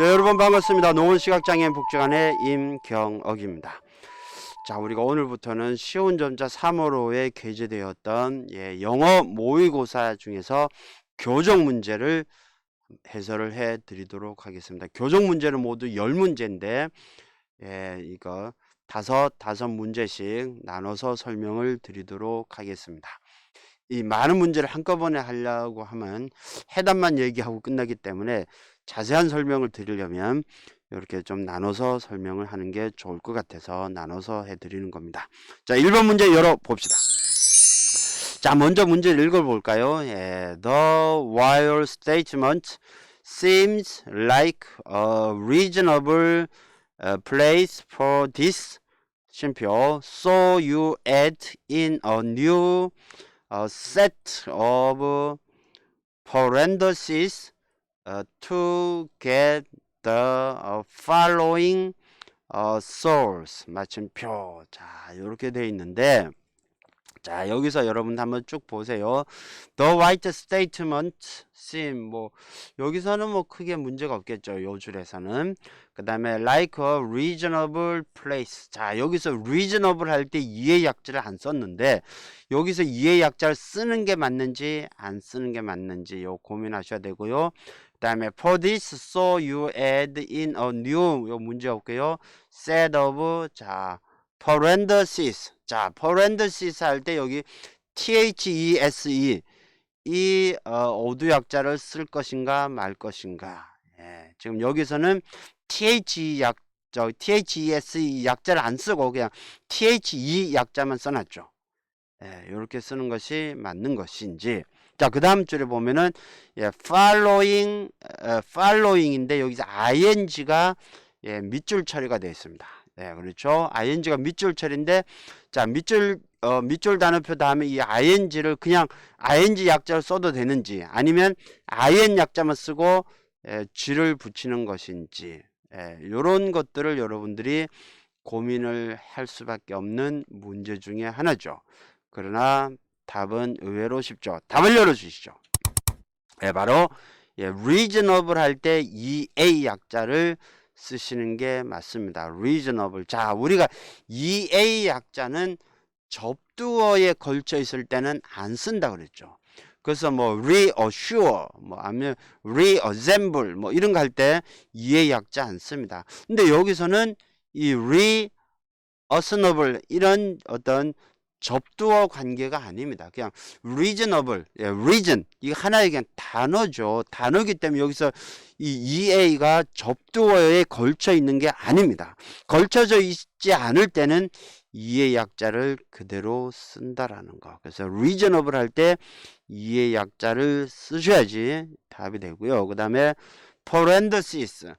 네, 여러분 반갑습니다. 노원시각장애인 복지관의 임경억입니다. 자, 우리가 오늘부터는 쉬운 점자 3호로에 게재되었던 예, 영어 모의고사 중에서 교정 문제를 해설을 해 드리도록 하겠습니다. 교정 문제는 모두 10문제인데 예, 이거 다섯 다섯 문제씩 나눠서 설명을 드리도록 하겠습니다. 이 많은 문제를 한꺼번에 하려고 하면 해답만 얘기하고 끝나기 때문에 자세한 설명을 드리려면 이렇게 좀 나눠서 설명을 하는 게 좋을 것 같아서 나눠서 해드리는 겁니다. 자, 1번 문제 열어봅시다. 자, 먼저 문제를 읽어볼까요? 예, The wire statement seems like a reasonable uh, place for this 심표. So you add in a new uh, set of parentheses uh, to get the uh, following uh, source 마침표 자 이렇게 돼 있는데 자 여기서 여러분 한번 쭉 보세요. The white statement seem 뭐 여기서는 뭐 크게 문제가 없겠죠 요 줄에서는. 그 다음에 like a reasonable place. 자 여기서 reasonable 할 때 이해 약자를 안 썼는데 여기서 이해 약자를 쓰는 게 맞는지 안 쓰는 게 맞는지 요 고민하셔야 되고요. 그 다음에 for this so you add in a new. 요 문제 없고요. set of 자 parentheses 자 parentheses 할 때 여기 these 이 어, 오두 약자를 쓸 것인가 말 것인가 예, 지금 여기서는 th 약저 thes 약자를 안 쓰고 그냥 the 약자만 써놨죠. 예, 이렇게 쓰는 것이 맞는 것인지. 자, 그 다음 줄에 보면은, 예, following, 어, following인데 여기서 ing가 예, 밑줄 처리가 되어 있습니다. 예, 그렇죠. ing가 밑줄 처리인데, 자, 밑줄, 어, 밑줄 단어표 다음에 이 ing를 그냥 ing 약자를 써도 되는지, 아니면 in 약자만 쓰고, 예, g를 붙이는 것인지, 예, 요런 것들을 여러분들이 고민을 할 수밖에 없는 문제 중에 하나죠. 그러나 답은 의외로 쉽죠. 답을 열어주시죠. 예, 바로 예, reasonable 할때 EA 약자를 쓰시는 게 맞습니다. reasonable. 자, 우리가 EA 약자는 접두어에 걸쳐 있을 때는 안 쓴다 그랬죠. 그래서 뭐 reassure, 뭐 아니면 reassemble 뭐 이런 거 할 때 EA 약자 안 씁니다. 근데 여기서는 이 reasonable 이런 어떤 접두어 관계가 아닙니다. 그냥 reasonable, 예, reason 이 하나의 그냥 단어죠. 단어기 때문에 여기서 이 EA가 접두어에 걸쳐 있는 게 아닙니다. 걸쳐져 있지 않을 때는 EA 약자를 그대로 쓴다라는 거. 그래서 reasonable 할때 EA 약자를 쓰셔야지 답이 되고요. 그 다음에 parentheses.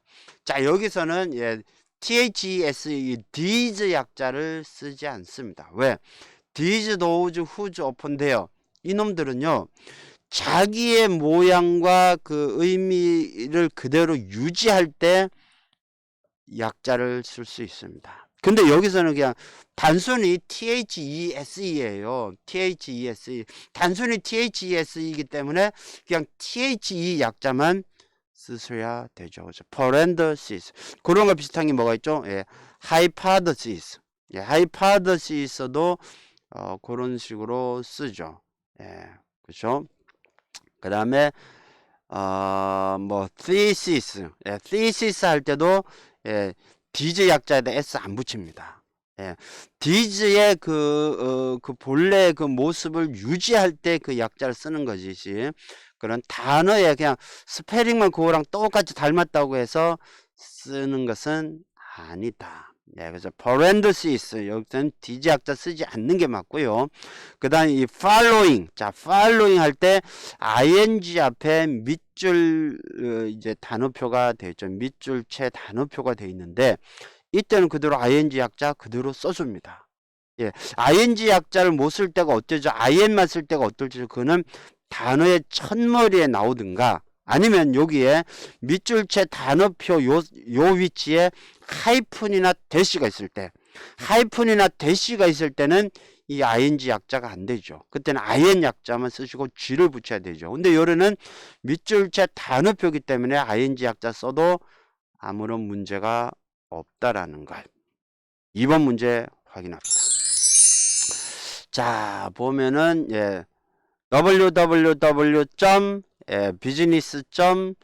자 여기서는 예, THES 이 these 약자를 쓰지 않습니다. 왜? These, those, whose, upon인데요. 이놈들은요. 자기의 모양과 그 의미를 그대로 유지할 때 약자를 쓸 수 있습니다. 근데 여기서는 그냥 단순히 THESE예요. THESE. 단순히 THESE이기 때문에 그냥 THE 약자만 쓰셔야 되죠. 그죠? parenthesis. 그런 거 비슷한 게 뭐가 있죠? 예. hypothesis. 예, hypothesis도 어, 그런 식으로 쓰죠. 예. 그렇죠? 그다음에 어, 뭐 thesis. 예, thesis 할 때도 예, 디즈 약자에다 s 안 붙입니다. 예. 디즈의 그, 어, 그 본래 그 모습을 유지할 때 그 약자를 쓰는 것이지 그런 단어에 그냥 스페링만 그거랑 똑같이 닮았다고 해서 쓰는 것은 아니다. 예, 그래서 parenthesis 여기서는 디즈 약자 쓰지 않는 게 맞고요. 그다음 이 following 자 following 할 때 ing 앞에 밑줄 어, 이제 단어표가 되어 있죠. 밑줄체 단어표가 되어 있는데 이때는 그대로 ing 약자 그대로 써줍니다. 예, ing 약자를 못 쓸 때가 어쩌죠? in만 쓸 때가 어떨지 그거는 단어의 첫머리에 나오든가 아니면 여기에 밑줄체 단어표 요, 요 위치에 하이픈이나 대시가 있을 때 하이픈이나 대시가 있을 때는 이 ing 약자가 안 되죠. 그때는 in 약자만 쓰시고 g를 붙여야 되죠. 근데 요래는 밑줄체 단어표기 때문에 ing 약자 써도 아무런 문제가 없다라는 것. 2번 문제 확인합시다. 자, 보면은 예. www. 예, business.com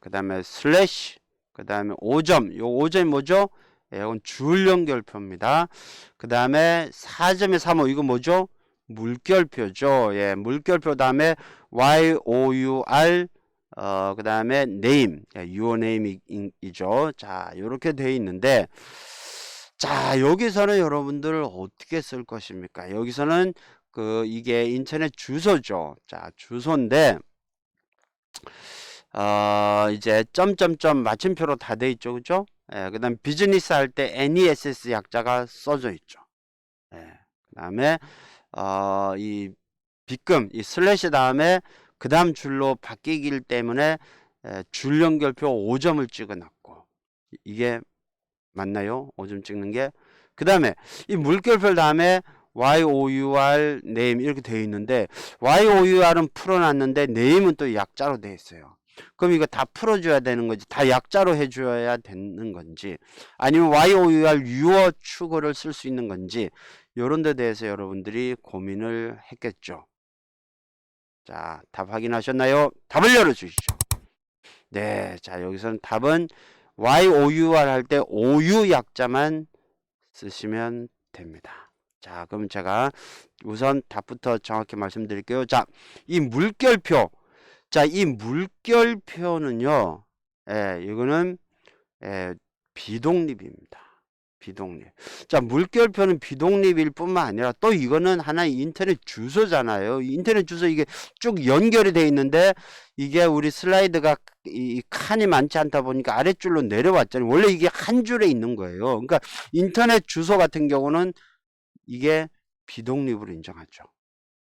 그 다음에 슬래시 그 다음에 5점. 요 5점이 뭐죠? 예, 이건 줄 연결표입니다. 그 다음에 4점에 35 이거 뭐죠? 물결표죠. 예, 물결표 다음에 y o u r 어, 그 다음에 name, 예, your name이죠. 자, 요렇게 돼 있는데, 자, 여기서는 여러분들 어떻게 쓸 것입니까? 여기서는 그, 이게 인터넷 주소죠. 자, 주소인데, 어, 이제 점점점 마침표로 다 돼 있죠. 그죠? 예, 그 다음 비즈니스 할 때 NESS 약자가 써져 있죠. 예, 그 다음에, 어, 이 빗금, 이 슬래시 다음에 그 다음 줄로 바뀌기 때문에 에, 줄 연결표 5점을 찍어 놨고 이- 이게 맞나요? 5점 찍는 게. 그 다음에 이 물결표 다음에 YOUR name 이렇게 되어 있는데 YOUR은 풀어놨는데 name은 또 약자로 되어 있어요. 그럼 이거 다 풀어줘야 되는 건지 다 약자로 해줘야 되는 건지 아니면 YOUR 유어 추구를 쓸 수 있는 건지 이런 데 대해서 여러분들이 고민을 했겠죠. 자, 답 확인하셨나요? 답을 열어주시죠. 네, 자, 여기서는 답은 YOUR 할 때 OU 약자만 쓰시면 됩니다. 자, 그럼 제가 우선 답부터 정확히 말씀드릴게요. 자, 이 물결표. 자, 이 물결표는요, 예, 이거는, 예, 비독립입니다. 비독립. 자, 물결표는 비독립일 뿐만 아니라 또 이거는 하나의 인터넷 주소잖아요. 이 인터넷 주소 이게 쭉 연결이 돼 있는데 이게 우리 슬라이드가 이이 칸이 많지 않다 보니까 아랫줄로 내려왔잖아요. 원래 이게 한 줄에 있는 거예요. 그러니까 인터넷 주소 같은 경우는 이게 비독립으로 인정하죠.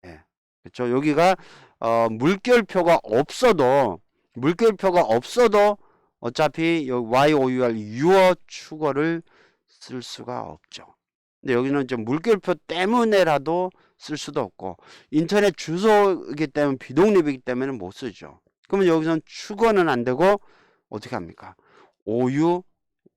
예. 그렇죠. 여기가 어, 물결표가 없어도 물결표가 없어도 어차피 요 YOUR 유어 추거를 쓸 수가 없죠. 근데 여기는 좀 물결표 때문에라도 쓸 수도 없고 인터넷 주소이기 때문에 비독립이기 때문에 못 쓰죠. 그러면 여기서는 추거는 안 되고 어떻게 합니까? OU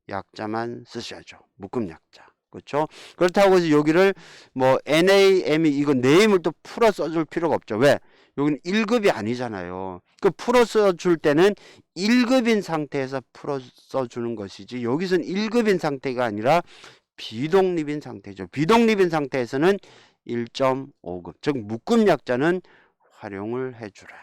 약자만 쓰셔야죠. 묶음 약자. 그렇죠? 그렇다고 해서 여기를 뭐 NAM이 이거 네임을 또 풀어 써줄 필요가 없죠. 왜? 여기는 1급이 아니잖아요. 그 풀어 써줄 때는 1급인 상태에서 풀어 써주는 것이지 여기서는 1급인 상태가 아니라 비독립인 상태죠. 비독립인 상태에서는 1.5급, 즉 묶음 약자는 활용을 해주라.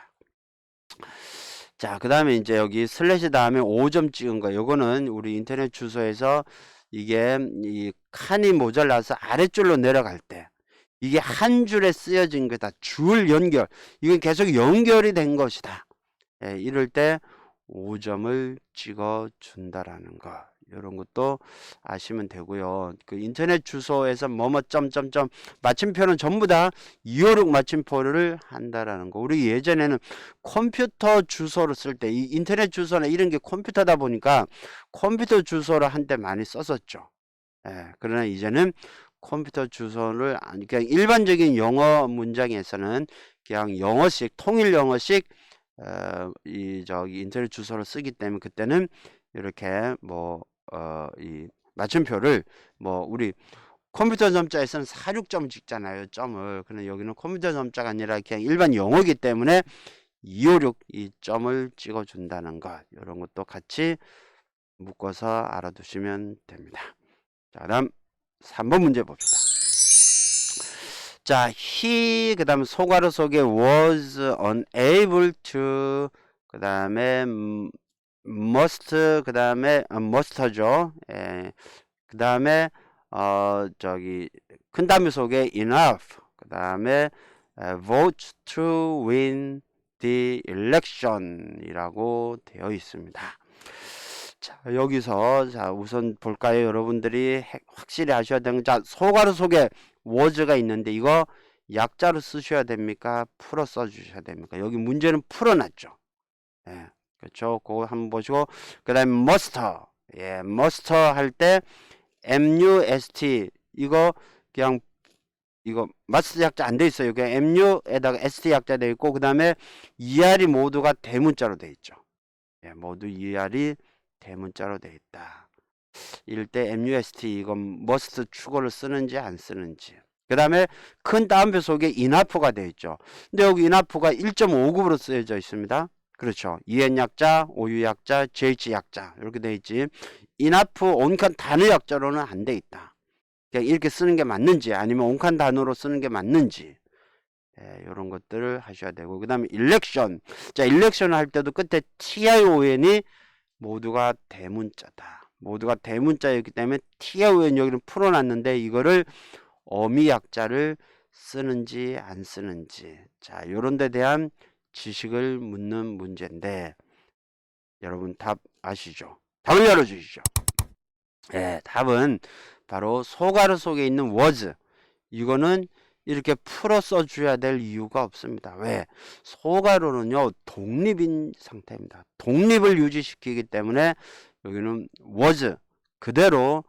자, 그 다음에 이제 여기 슬래시 다음에 5점 찍은 거. 요거는 우리 인터넷 주소에서 이게 이 칸이 모자라서 아래줄로 내려갈 때 이게 한 줄에 쓰여진 거다. 줄 연결. 이건 계속 연결이 된 것이다. 예, 이럴 때 5점을 찍어 준다라는 거. 이런 것도 아시면 되고요. 그 인터넷 주소에서 뭐뭐 점점점 마침표는 전부 다 256 마침표를 한다라는 거. 우리 예전에는 컴퓨터 주소를 쓸 때 이 인터넷 주소나 이런 게 컴퓨터다 보니까 컴퓨터 주소를 한때 많이 썼었죠. 예, 그러나 이제는 컴퓨터 주소를 그냥 일반적인 영어 문장에서는 그냥 영어식 통일 영어식 어, 이 저기 인터넷 주소를 쓰기 때문에 그때는 이렇게 뭐 어, 이 맞춤표를 뭐 우리 컴퓨터 점자에서는 46점 찍잖아요. 점을. 그런데 여기는 컴퓨터 점자가 아니라 그냥 일반 영어이기 때문에 256 이 점을 찍어 준다는 것. 이런 것도 같이 묶어서 알아두시면 됩니다. 자, 다음 3번 문제 봅시다. 자, he 그다음 소가로 속에 was unable to 그다음에 음, must 그 다음에 아, must죠. 예. 그 다음에 어 저기 큰 단위 속에 enough 그 다음에 에, vote to win the election이라고 되어 있습니다. 자, 여기서 자, 우선 볼까요? 여러분들이 핵- 확실히 아셔야 되는 자, 소가로 속에 was가 있는데 이거 약자로 쓰셔야 됩니까? 풀어 써 주셔야 됩니까? 여기 문제는 풀어놨죠. 예. 그렇죠. 그거 한번 보시고 그 다음에 must. 예, must 할때 must 이거 그냥 이거 must 약자 안 돼 있어요. 그냥 mu에다가 st 약자 돼 있고 그 다음에 er이 모두가 대문자로 돼 있죠. 예, 모두 er이 대문자로 돼 있다. 때 MUST 이건 must 축어를 쓰는지 안 쓰는지. 그 다음에 큰 따옴표 속에 인하프가 되어 있죠. 근데 여기 인하프가 1.5급으로 쓰여져 있습니다. 그렇죠. EN 약자, OU 약자, JH 약자 이렇게 되어 있지. 인하프 온칸 단어 약자로는 안 돼 있다. 그냥 이렇게 쓰는 게 맞는지 아니면 온칸 단어로 쓰는 게 맞는지 예, 이런 것들을 하셔야 되고 그 다음에 일렉션 자 일렉션 할 때도 끝에 TION이 모두가 대문자다 모두가 대문자였기 때문에 TION 여기는 풀어놨는데 이거를 어미 약자를 쓰는지 안 쓰는지 자 요런 데 대한 지식을 묻는 문제인데 여러분 답 아시죠? 답을 열어주시죠 예, 답은 바로 소가루 속에 있는 was 이거는 이렇게 풀어 써줘야 될 이유가 없습니다. 왜? 소가루는요 독립인 상태입니다. 독립을 유지시키기 때문에 여기는 was 그대로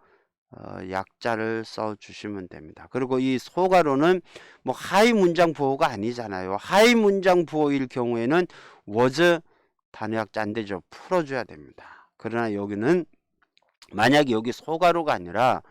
어, 약자를 써 주시면 됩니다. 그리고 이 소가루는 뭐 하위 문장 부호가 아니잖아요. 하위 문장 부호일 경우에는 was 단어약자 안 되죠. 풀어줘야 됩니다. 그러나 여기는 만약에 여기 소가루가 아니라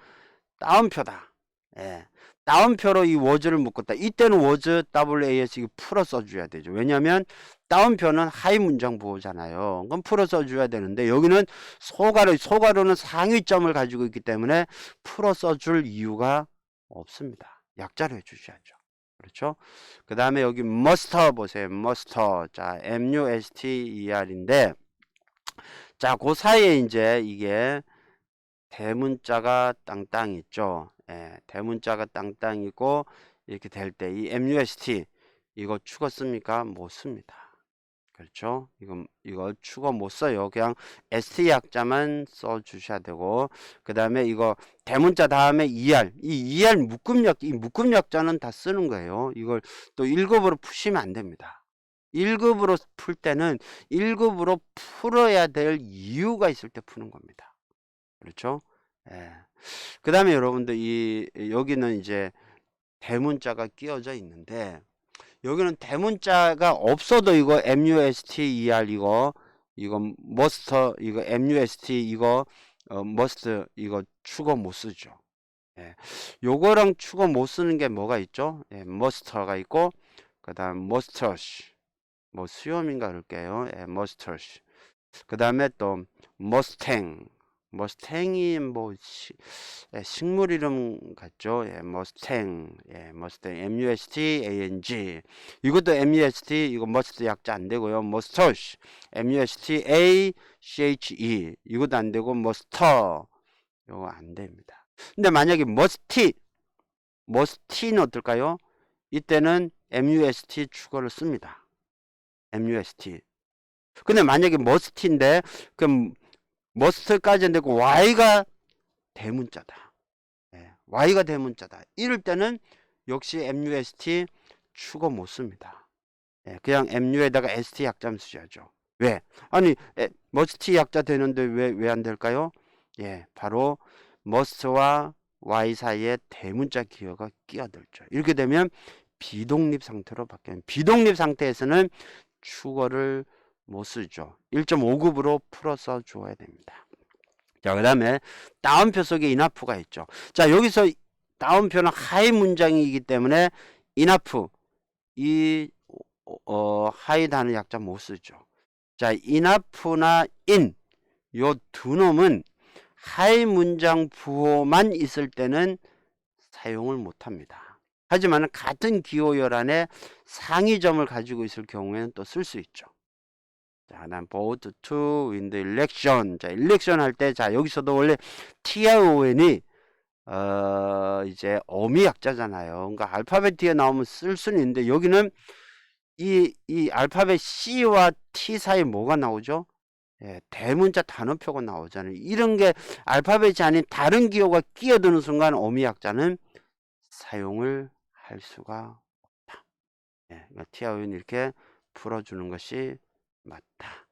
따옴표다. 예. 따옴표로 이 워즈를 묶었다. 이때는 워즈 WAS 이거 풀어 써줘야 되죠. 왜냐하면 따옴표는 하위 문장 부호잖아요. 그럼 풀어 써줘야 되는데 여기는 소가루, 소가루는 상위점을 가지고 있기 때문에 풀어 써줄 이유가 없습니다. 약자로 해주셔야죠. 그렇죠? 그 다음에 여기 머스터 보세요. 머스터. 자, M-U-S-T-E-R인데 자, 그 사이에 이제 이게 대문자가 땅땅 있죠. 예, 대문자가 땅땅이고 이렇게 될 때 이 MUST 이거 축어 씁니까? 못 씁니다. 그렇죠? 이거 이거 축어 못 써요. 그냥 ST 약자만 써 주셔야 되고 그 다음에 이거 대문자 다음에 ER 이 ER 묶음 약 이 묶음 약자는 다 쓰는 거예요. 이걸 또 1급으로 푸시면 안 됩니다. 1급으로 풀 때는 1급으로 풀어야 될 이유가 있을 때 푸는 겁니다. 그렇죠? 예. 그 다음에 여러분들 이 여기는 이제 대문자가 끼어져 있는데 여기는 대문자가 없어도 이거 MUSTER 이거 이거 머스터 이거 MUST 이거 어, 머스트 이거 축어 못 쓰죠. 예. 요거랑 축어 못 쓰는 게 뭐가 있죠? 예, 머스터가 있고 그다음 머스터시 뭐 수염인가 그럴게요. 예, 머스터시. 그다음에 또 머스탱 머스탱이 뭐 시, 예, 식물 이름 같죠? 예, 머스탱, 예, 머스탱, M-U-S-T-A-N-G. 이것도 M-U-S-T, 이거 머스트 약자 안 되고요. 머스터시, M-U-S-T-A-C-H-E. 이것도 안 되고, 머스터. 이거 안 됩니다. 근데 만약에 머스티, 머스티는 어떨까요? 이때는 M-U-S-T 축어를 씁니다. M-U-S-T. 근데 만약에 머스티인데, 그럼 머스트까지는 되고 y가 대문자다. 예, y가 대문자다. 이럴 때는 역시 MUST 축어 못 씁니다. 예, 그냥 MU에다가 ST 약자만 쓰셔야죠. 왜? 아니 에, 머스트 약자 되는데 왜 왜 안 될까요? 예, 바로 머스트와 y 사이에 대문자 기어가 끼어들죠. 이렇게 되면 비독립 상태로 바뀌는 비독립 상태에서는 축어를 못 쓰죠. 1.5급으로 풀어서 주어야 됩니다. 자, 그 다음에 다운표 속에 인하프가 있죠. 자, 여기서 다운표는 하위 문장이기 때문에 인하프, 이, 어, 하위 단어 약자 못 쓰죠. 자, 인하프나 인, 요 두 놈은 하위 문장 부호만 있을 때는 사용을 못 합니다. 하지만 같은 기호열 안에 상위점을 가지고 있을 경우에는 또 쓸 수 있죠. 자, 난 vote to win the election. 자, election 할 때, 자, 여기서도 원래 TION이, 어, 이제 어미 약자잖아요. 그러니까 알파벳 뒤에 나오면 쓸 수는 있는데, 여기는 이, 이 알파벳 C와 T 사이 뭐가 나오죠? 예, 대문자 단어표가 나오잖아요. 이런 게 알파벳이 아닌 다른 기호가 끼어드는 순간 어미 약자는 사용을 할 수가 없다. 예, 그러니까 TION 이렇게 풀어주는 것이 맞다.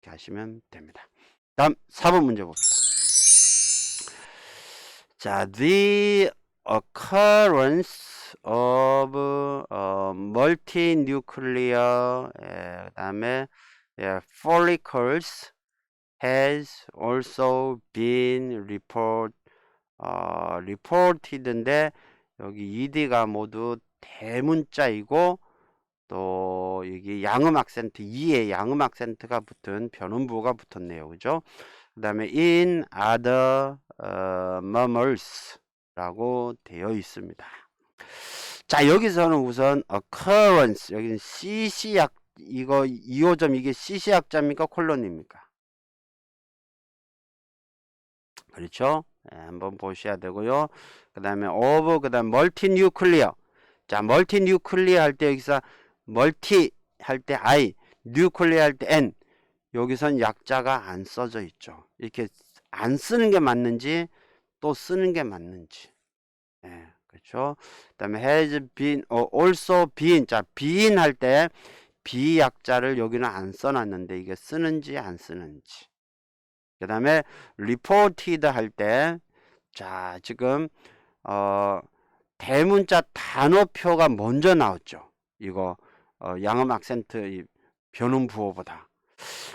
이렇게 하시면 됩니다. 다음 4번 문제 봅시다. 자, the occurrence of uh, multinuclear 예, 그다음에 예, follicles has also been report 어, reported인데 여기 ed가 모두 대문자이고 또 여기 양음 악센트 2에 양음 악센트가 붙은 변음부가 붙었네요. 그죠? 그 다음에 in other 어, mammals 라고 되어 있습니다. 자, 여기서는 우선 occurrence 여기는 CC약 이거 2호점 이게 CC약자입니까? 콜론입니까? 그렇죠? 예, 한번 보셔야 되고요. 그 다음에 of, 그 다음 멀티 뉴클리어. 자, 멀티 뉴클리어 할 때 여기서 멀티 할 때 I, 뉴클리어 할때 N. 여기선 약자가 안 써져 있죠. 이렇게 안 쓰는 게 맞는지 또 쓰는 게 맞는지. 예, 그렇죠? 그 다음에 has been, 어, also been. 자, been 할때 비약자를 여기는 안 써놨는데 이게 쓰는지 안 쓰는지. 그 다음에 reported 할 때, 자, 지금, 어, 대문자 단어표가 먼저 나왔죠. 이거, 어, 양음 악센트 이 변음 부호보다.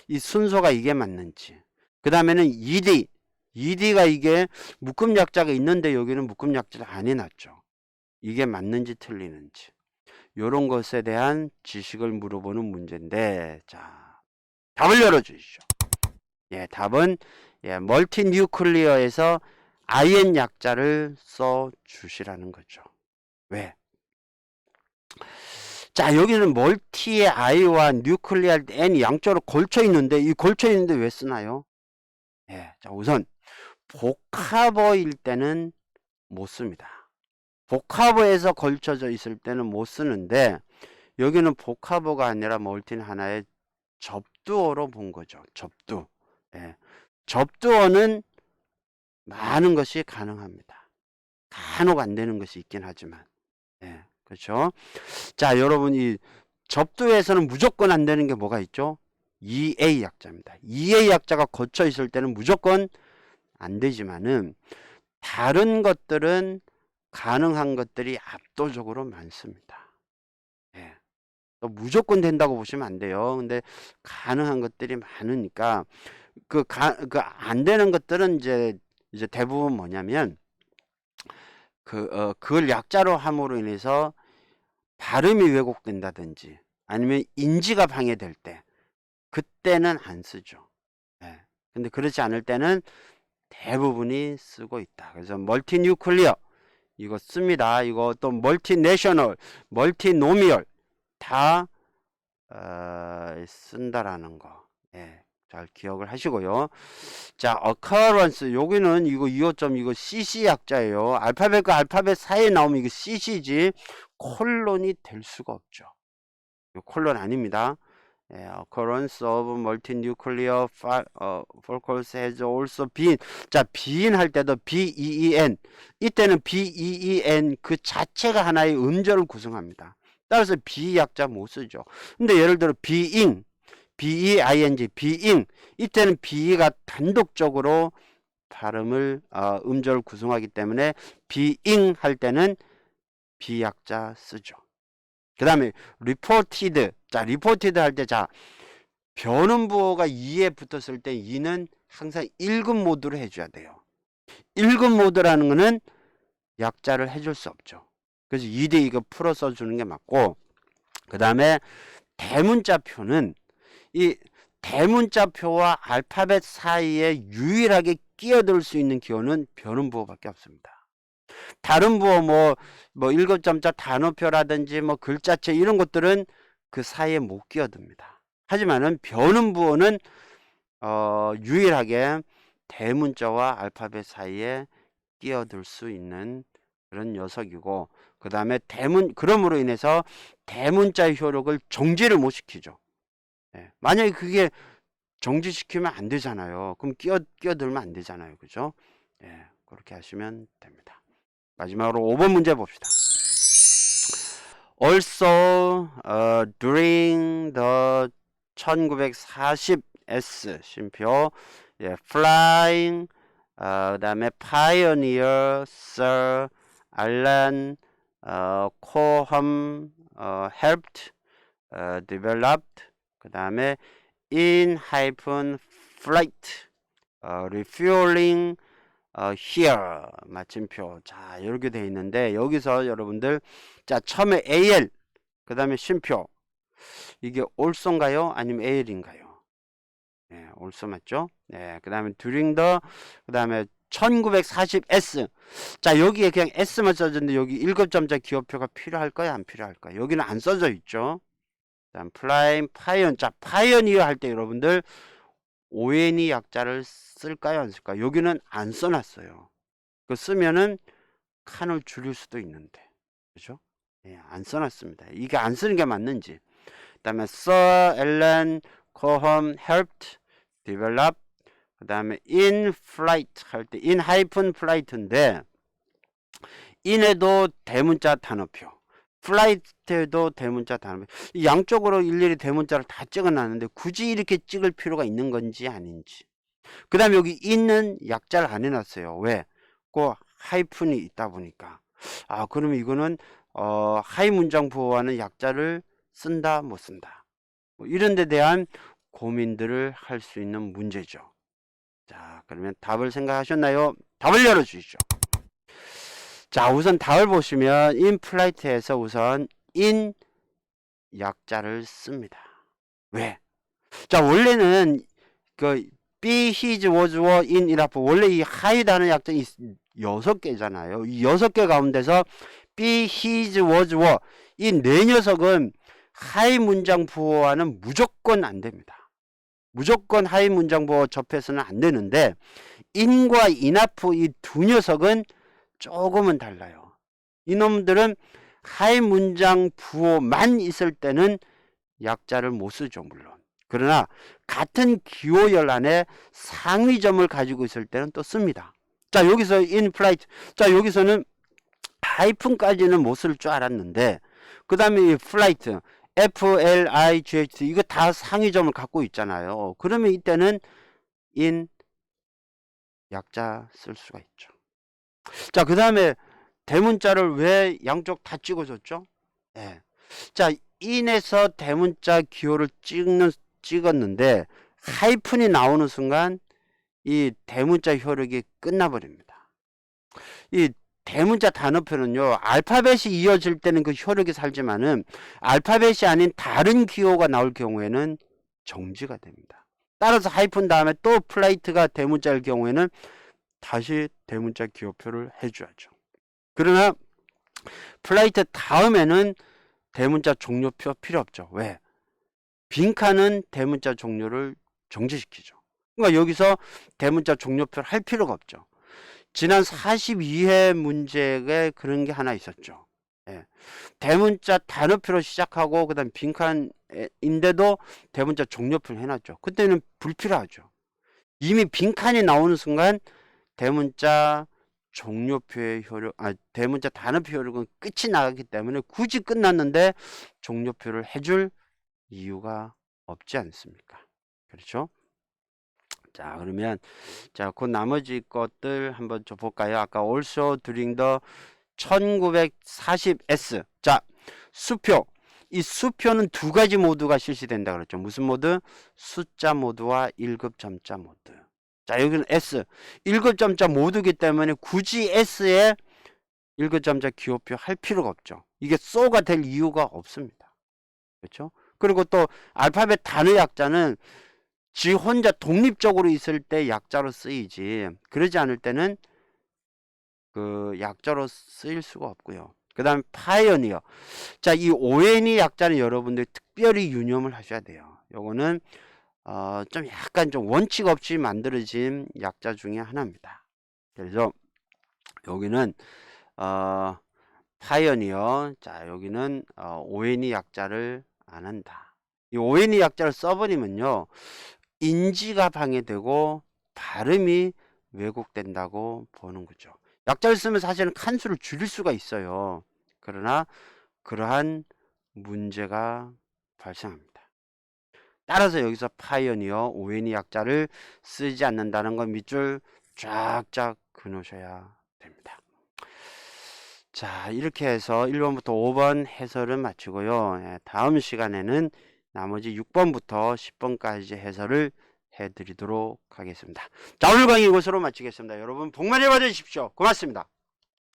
이 순서가 이게 맞는지. 그 다음에는 ed. ed가 이게 묶음 약자가 있는데 여기는 묶음 안 해놨죠. 이게 맞는지 틀리는지. 요런 것에 대한 지식을 물어보는 문제인데, 자, 답을 열어주시죠. 예, 답은 예, 멀티 뉴클리어에서 IN 약자를 써 주시라는 거죠. 왜? 자, 여기는 멀티의 I와 뉴클리어 N 양쪽으로 걸쳐 있는데 이 걸쳐 있는데 왜 쓰나요? 예, 자, 우선 복합어일 때는 못 씁니다. 복합어에서 걸쳐져 있을 때는 못 쓰는데 여기는 복합어가 아니라 멀티는 하나의 접두어로 본 거죠. 접두. 예. 접두어는 많은 것이 가능합니다. 간혹 안 되는 것이 있긴 하지만. 예. 그렇죠? 자, 여러분 이 접두에서는 무조건 안 되는 게 뭐가 있죠? 2A 약자입니다. 2A 약자가 거쳐 있을 때는 무조건 안 되지만은 다른 것들은 가능한 것들이 압도적으로 많습니다. 예. 또 무조건 된다고 보시면 안 돼요. 근데 가능한 것들이 많으니까 그 가, 그안 되는 것들은 이제 이제 대부분 뭐냐면 그, 어, 그걸 약자로 함으로 인해서 발음이 왜곡된다든지 아니면 인지가 방해될 때 그때는 안 쓰죠. 예. 근데 그렇지 않을 때는 대부분이 쓰고 있다. 그래서 멀티 뉴클리어 이거 씁니다. 이거 또 멀티내셔널, 멀티노미얼 다 어, 쓴다라는 거. 예. 잘 기억을 하시고요. 자, occurrence 여기는 이거 2호점 이거 CC 약자예요. 알파벳과 알파벳 사이에 나오면 이거 CC지 콜론이 될 수가 없죠. 콜론 아닙니다. 예, occurrence of multinuclear 어, follicles has also been 자, been 할 때도 B-E-E-N 이때는 B-E-E-N 그 자체가 하나의 음절을 구성합니다. 따라서 비약자 못 쓰죠. 근데 예를 들어 being B-E-I-N-G, being. 이때는 be가 단독적으로 발음을, 어, 음절을 구성하기 때문에 being 할 때는 비약자 쓰죠. 그 다음에 reported. 자, reported 할 때, 자, 변음 부호가 2에 붙었을 때 2는 항상 1급 모드로 해줘야 돼요. 1급 모드라는 거는 약자를 해줄 수 없죠. 그래서 2대 이거 풀어 써주는 게 맞고, 그 다음에 대문자표는 이 대문자표와 알파벳 사이에 유일하게 끼어들 수 있는 기호는 변음부호밖에 없습니다. 다른 부호 뭐, 뭐 일곱 점자 단어표라든지 뭐 글자체 이런 것들은 그 사이에 못 끼어듭니다. 하지만은 변음 부호는 어, 유일하게 대문자와 알파벳 사이에 끼어들 수 있는 그런 녀석이고 그 다음에 대문 그럼으로 인해서 대문자의 효력을 정지를 못 시키죠. 예. 만약에 그게 정지시키면 안 되잖아요. 그럼 끼어, 끼어들면 안 되잖아요. 그죠? 예, 그렇게 하시면 됩니다. 마지막으로 5번 문제 봅시다. Also, uh, during the 1940S 쉼표, 예, flying, 어, 그다음에 pioneer, Sir Alan 어, Coham 어, helped 어, developed 그 다음에 in hyphen flight, 어, refueling 어, here 마침표. 자 이렇게 돼 있는데 여기서 여러분들 자 처음에 AL 그 다음에 쉼표. 이게 올소인가요? 아니면 AL인가요? 네 올소 맞죠? 네그 다음에 during the 그 다음에 1940S 자 여기에 그냥 S만 써졌는데 여기 1급점자 기호표가 필요할까요 안 필요할까요 여기는 안 써져 있죠? 다음 플라임 파이언 자 파이어니어 할 때 여러분들 ONE 약자를 쓸까요 안 쓸까요? 여기는 안 써놨어요. 그 쓰면은 칸을 줄일 수도 있는데. 그죠? 예, 안 써놨습니다. 이게 안 쓰는 게 맞는지. 그 다음에 Sir Ellen Cohom helped develop 그 다음에 in flight 할 때 in hyphen flight인데 in에도 대문자 단어표 플라이트에도 대문자 단어표 이 양쪽으로 일일이 대문자를 다 찍어놨는데 굳이 이렇게 찍을 필요가 있는 건지 아닌지. 그 다음에 여기 있는 약자를 안 해놨어요. 왜? 그 하이픈이 있다 보니까. 아 그러면 이거는 어, 하이 문장 보호하는 약자를 쓴다 못 쓴다. 뭐 이런 데 대한 고민들을 할 수 있는 문제죠. 자 그러면 답을 생각하셨나요? 답을 열어주시죠 자 우선 답을 보시면 인플라이트에서 우선 in 약자를 씁니다. 왜? 자 원래는 그 be, his, was, were, in 이라고 원래 이 하이다는 약자이 여섯 개잖아요. 이 여섯 개 가운데서 be, his, was, were 이네 녀석은 하이 문장 부호와는 무조건 안 됩니다. 무조건 하이 문장 부호 접해서는 안 되는데 in과 enough 이 두 녀석은 조금은 달라요. 이놈들은 하이 문장 부호만 있을 때는 약자를 못 쓰죠, 물론. 그러나 같은 기호열 안에 상위점을 가지고 있을 때는 또 씁니다. 자, 여기서 in flight. 자, 여기서는 하이픈까지는 못 쓸 줄 알았는데 그 다음에 이 flight, F-L-I-G-H 이거 다 상위점을 갖고 있잖아요. 그러면 이때는 in 약자 쓸 수가 있죠. 자, 그 다음에 대문자를 왜 양쪽 다 찍어줬죠? 예. 자, 인에서 대문자 기호를 찍는, 찍었는데, 하이픈이 나오는 순간, 이 대문자 효력이 끝나버립니다. 이 대문자 단어표는요, 알파벳이 이어질 때는 그 효력이 살지만은, 알파벳이 아닌 다른 기호가 나올 경우에는 정지가 됩니다. 따라서 하이픈 다음에 또 플레이트가 대문자일 경우에는 다시 대문자 기호표를 해줘야죠. 그러나 플라이트 다음에는 대문자 종료표 필요 없죠. 왜? 빈칸은 대문자 종료를 정지시키죠. 그러니까 여기서 대문자 종료표를 할 필요가 없죠. 지난 42회 문제에 그런 게 하나 있었죠. 예. 대문자 단어표로 시작하고 그다음 빈칸인데도 대문자 종료표를 해놨죠. 그때는 불필요하죠. 이미 빈칸이 나오는 순간 대문자 종료표의 효력, 아, 대문자 단어표 효력은 끝이 나갔기 때문에 굳이 끝났는데 종료표를 해줄 이유가 없지 않습니까? 그렇죠? 자, 그러면, 자, 그 나머지 것들 한번 좀 볼까요? 아까 also during the 1940S. 자, 수표. 이 수표는 두 가지 모드가 실시된다 그랬죠. 무슨 모드? 숫자 모드와 1급 점자 모드. 자, 여기는 S. 1급 점자 모두기 때문에 굳이 S에 1급 점자 기호표 할 필요가 없죠. 이게 쏘가 될 이유가 없습니다. 그렇죠? 그리고 또 알파벳 단어 약자는 지 혼자 독립적으로 있을 때 약자로 쓰이지 그러지 않을 때는 그 약자로 쓰일 수가 없고요. 그 다음 파이어니어. 자, 이 ON이 약자는 여러분들 특별히 유념을 하셔야 돼요. 요거는 어, 좀 약간 좀 원칙 없이 만들어진 약자 중에 하나입니다. 그래서 여기는 어, 파이어니어. 자, 여기는 어, ON이 약자를 안 한다. 이 ON이 약자를 써버리면요. 인지가 방해되고 발음이 왜곡된다고 보는 거죠. 약자를 쓰면 사실은 칸수를 줄일 수가 있어요. 그러나 그러한 문제가 발생합니다. 따라서 여기서 파이어니어 오웬이 약자를 쓰지 않는다는 건 밑줄 쫙쫙 그놓으셔야 됩니다. 자, 이렇게 해서 1번부터 5번 해설은 마치고요. 예, 다음 시간에는 나머지 6번부터 10번까지 해설을 해드리도록 하겠습니다. 자, 오늘 강의 이것으로 마치겠습니다. 여러분 복 많이 받으십시오. 고맙습니다.